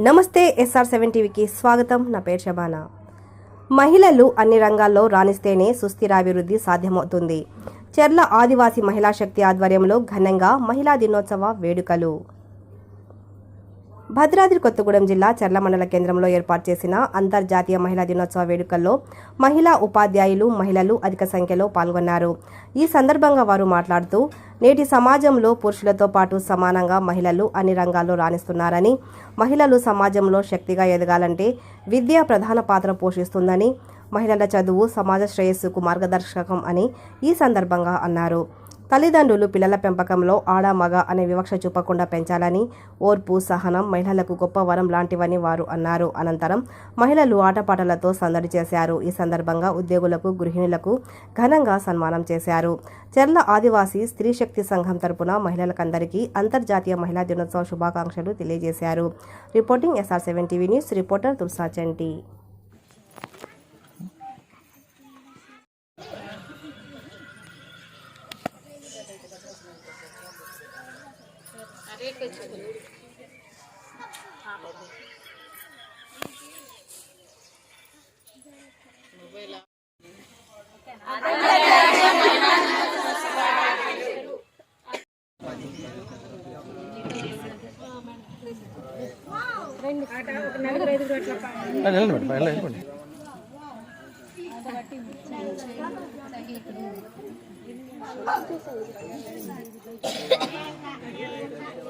నమస్తే SR seven టీవీకి స్వాగతం. నా పేరు శబానా. మహిళలు అన్ని రంగాల్లో రాణిస్తేనే సుస్థిరాభివృద్ధి సాధ్యమవుతుంది. చెర్ల ఆదివాసీ మహిళా శక్తి ఆధ్వర్యంలో ఘనంగా మహిళా దినోత్సవ వేడుకలు. భద్రాద్రి కొత్తగూడెం జిల్లా చర్ల మండల కేంద్రంలో ఏర్పాటు చేసిన అంతర్జాతీయ మహిళా దినోత్సవ వేడుకల్లో మహిళా ఉపాధ్యాయులు మహిళలు అధిక సంఖ్యలో పాల్గొన్నారు. ఈ సందర్భంగా వారు మాట్లాడుతూ నేటి సమాజంలో పురుషులతో పాటు సమానంగా మహిళలు అన్ని రంగాల్లో రాణిస్తున్నారని మహిళలు సమాజంలో శక్తిగా ఎదగాలంటే విద్య ప్రధాన పాత్ర పోషిస్తుందని మహిళల చదువు సమాజ శ్రేయస్సుకు మార్గదర్శకం అని ఈ సందర్భంగా అన్నారు. తల్లిదండ్రులు పిల్లల పెంపకంలో ఆడ మగ అనే వివక్ష చూపకుండా పెంచాలని ఓర్పు సహనం మహిళలకు గొప్ప వరం లాంటివని వారు అన్నారు. అనంతరం మహిళలు ఆటపాటలతో సందడి చేశారు. ఈ సందర్భంగా ఉద్యోగులకు గృహిణులకు ఘనంగా సన్మానం చేశారు. చెర్ల ఆదివాసీ స్త్రీ శక్తి సంఘం తరపున మహిళలకందరికీ అంతర్జాతీయ మహిళా దినోత్సవ శుభాకాంక్షలు తెలియజేశారు. Reporting SR seven TV news reporter Tulasa Chanti. వెళ్ళండి మేడం వెళ్ళండి వెళ్ళండి ఇంకేయండి అరే పో-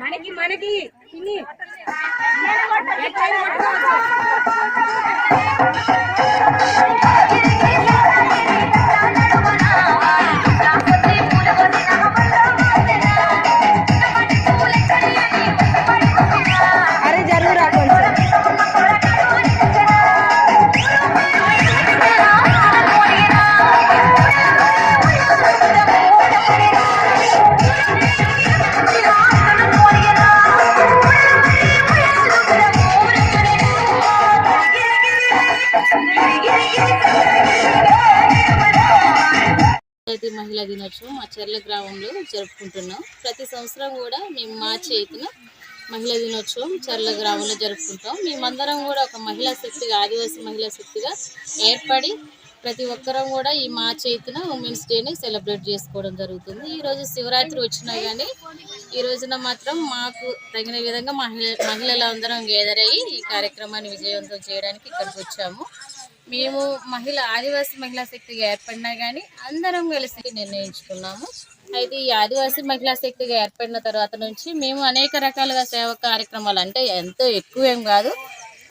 మనకి మనకి తిని ఎక్కడైనా మహిళా దినోత్సవం మా చెర్ల గ్రామంలో జరుపుకుంటున్నాం. ప్రతి సంవత్సరం కూడా మేము మార్చి ఎయిత్న మహిళా దినోత్సవం చర్ల గ్రామంలో జరుపుకుంటాం. మేమందరం కూడా ఒక మహిళా శక్తిగా ఆదివాసీ మహిళా శక్తిగా ఏర్పడి ప్రతి ఒక్కరం కూడా ఈ మా ఎయిత్న ఉమెన్స్ డేని సెలబ్రేట్ చేసుకోవడం జరుగుతుంది. ఈ రోజు శివరాత్రి వచ్చినా కానీ ఈ రోజున మాత్రం మాకు తగిన విధంగా మహిళ మహిళలందరం గేదర్ అయ్యి ఈ కార్యక్రమాన్ని విజయవంతం చేయడానికి ఇక్కడికి వచ్చాము. మేము మహిళ ఆదివాసీ మహిళా శక్తిగా ఏర్పడినా కానీ అందరం కలిసి నిర్ణయించుకున్నాము. అయితే ఈ ఆదివాసీ మహిళా శక్తిగా ఏర్పడిన తర్వాత నుంచి మేము అనేక రకాలుగా సేవ కార్యక్రమాలు అంటే ఎంతో ఎక్కువ ఏం కాదు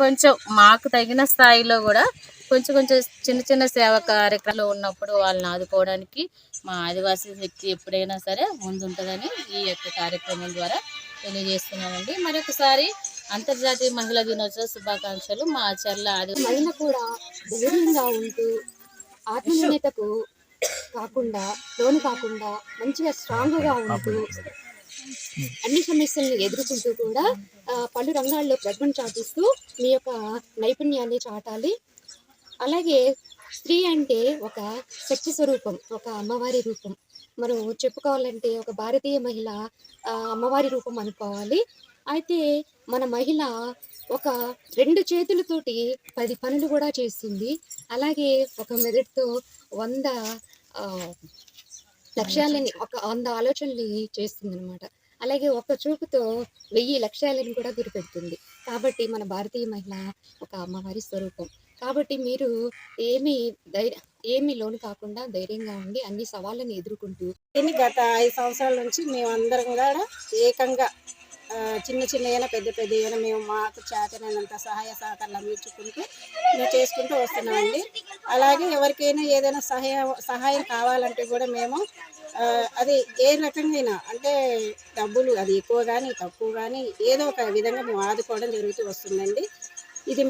కొంచెం మాకు తగిన స్థాయిలో కూడా కొంచెం కొంచెం చిన్న చిన్న సేవ కార్యక్రమాలు ఉన్నప్పుడు వాళ్ళని ఆదుకోవడానికి మా ఆదివాసీ శక్తి ఎప్పుడైనా సరే ముందుంటుందని ఈ యొక్క కార్యక్రమం ద్వారా తెలియజేస్తున్నామండి. మరొకసారి అంతర్జాతీయ మహిళా దినోత్సవ శుభాకాంక్షలు మా చర్ల ఆది మహిళ కూడా ధైర్యంగా ఉంటూ ఆత్మీయతకు కాకుండా లోను కాకుండా మంచిగా స్ట్రాంగ్గా ఉంటూ అన్ని సమస్యలను ఎదుర్కొంటూ కూడా పలు రంగాల్లో ప్రతిభను చాటిస్తూ మీ యొక్క నైపుణ్యాన్ని చాటాలి. అలాగే స్త్రీ అంటే ఒక శక్తి స్వరూపం ఒక అమ్మవారి రూపం. మనం చెప్పుకోవాలంటే ఒక భారతీయ మహిళ అమ్మవారి రూపం అనుకోవాలి. అయితే మన మహిళ ఒక రెండు చేతులతోటి పది పనులు కూడా చేస్తుంది. అలాగే ఒక మెదడుతో వంద లక్ష్యాలని ఒక వంద ఆలోచనల్ని చేస్తుంది అనమాట అలాగే ఒక చూపుతో వెయ్యి లక్ష్యాలను కూడా గురిపెడుతుంది. కాబట్టి మన భారతీయ మహిళ ఒక అమ్మవారి స్వరూపం. కాబట్టి మీరు ఏమి ధైర్య ఏమి లోను కాకుండా ధైర్యంగా ఉండి అన్ని సవాళ్ళని ఎదుర్కొంటూ గత ఐదు సంవత్సరాల నుంచి మేమందరం కూడా ఏకంగా చిన్న చిన్న అయినా పెద్ద పెద్ద అయినా మేము మాకు చేతనైనంత సహాయ సహకారాలు అందించుకుంటూ మేము చేసుకుంటూ వస్తున్నామండి. అలాగే ఎవరికైనా ఏదైనా సహాయం సహాయం కావాలంటే కూడా మేము అది ఏ రకంగా అంటే డబ్బులు అది ఎక్కువ కానీ తక్కువ కానీ ఏదో ఒక విధంగా మేము ఆదుకోవడం జరుగుతూ వస్తుందండి. ఇది